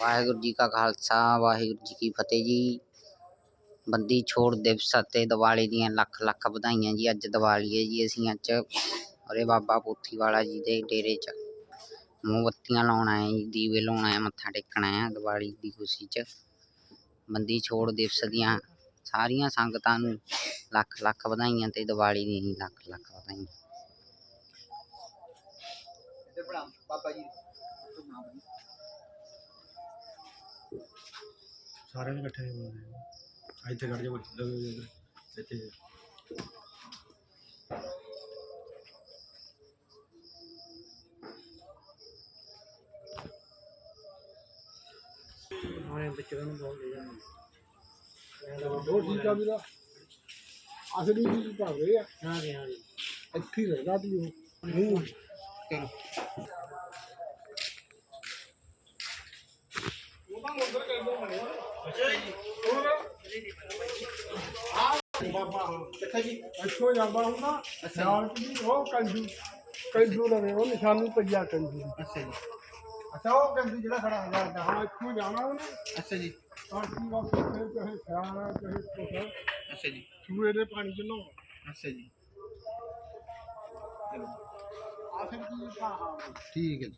ਵਾਹਿਗੁਰੂ ਜੀ ਕਾ ਖਾਲਸਾ ਵਾਹਿਗੁਰੂ ਜੀ ਕੀ ਫਤਿਹ ਜੀ ਬੰਦੀ ਛੋੜ ਦਿਵਸ ਅਤੇ ਦੀਵਾਲੀ ਦੀਆਂ ਲੱਖ ਲੱਖ ਵਧਾਈਆਂ ਜੀ ਅੱਜ ਦੀਵਾਲੀ ਹੈ ਜੀ ਅਸੀਂ ਅੱਜ ਉਰੇ ਬਾਬਾ ਪੋਥੀ ਵਾਲਾ ਜੀ ਦੇ ਡੇਰੇ 'ਚ ਮੋਮਬੱਤੀਆਂ ਲਾਉਣ ਆਏ ਜੀ ਦੀਵੇ ਲਾਉਣ ਆਏ ਮੱਥਾ ਟੇਕਣ ਆਏ ਹਾਂ ਦੀਵਾਲੀ ਦੀ ਖੁਸ਼ੀ 'ਚ ਬੰਦੀ ਛੋੜ ਦਿਵਸ ਦੀਆਂ ਸਾਰੀਆਂ ਸੰਗਤਾਂ ਨੂੰ ਲੱਖ ਲੱਖ ਵਧਾਈਆਂ ਤੇ ਦੀਵਾਲੀ ਦੀਆਂ ਹੀ ਲੱਖ ਲੱਖ ਵਧਾਈਆਂ ਬਾਬਾ ਜੀ ਸਾਰਿਆਂ ਨੂੰ ਇਕੱਠੇ ਨਹੀਂ ਬੋਲਦੇ ਆ। ਇੱਥੇ ਖੜ ਜਾ ਬੱਚੇ ਇੱਥੇ। ਮਾਰੇ ਬੱਚਿਆਂ ਨੂੰ ਬੋਲਦੇ ਜਾਂਦੇ ਉਹ ਠੀਕ ਆ। ਵੀਰਾ ਅਸਲੀ ਚੀਜ਼ ਤਾਂ ਹੋਵੇ ਆ ਹਾਂ ਜੀ ਹਾਂ ਜੀ ਇੱਥੇ ਰਹਿਣਾ ਤੀ ਉਹ। ਨਹੀਂ ਕਰੋ ਕਿੱਥੇ ਜੀ ਇੱਥੋਂ ਜਾਂਦਾ ਹੁੰਦਾ ਨਾਲ ਕਿ ਉਹ ਕੰਜੂ ਕੰਜੂ ਲਵੇ ਉਹ ਨਿਸ਼ਾਨੀ ਪਈਆ ਕੰਜੂ ਅੱਛਾ ਜੀ ਅੱਛਾ ਉਹ ਕੰਦੀ ਜਿਹੜਾ ਖੜਾ ਹੁੰਦਾ ਹੁੰਦਾ ਹਾਂ ਇੱਥੋਂ ਜਾਣਾ ਉਹਨੇ ਅੱਛਾ ਜੀ ਤਾਂ ਕੀ ਵਾ ਕਿੱਥੇ ਚਾਹੇ ਸਿਆਣਾ ਚਾਹੇ ਕੋਸਾ ਅੱਛਾ ਜੀ ਸੂਏ ਦੇ ਪਾਣੀ ਚ ਨਹਾਉਣਾ ਅੱਛਾ ਜੀ ਅਸਲ ਚੀਜ਼ ਤਾਂ ਠੀਕ ਹੈ ਜੀ।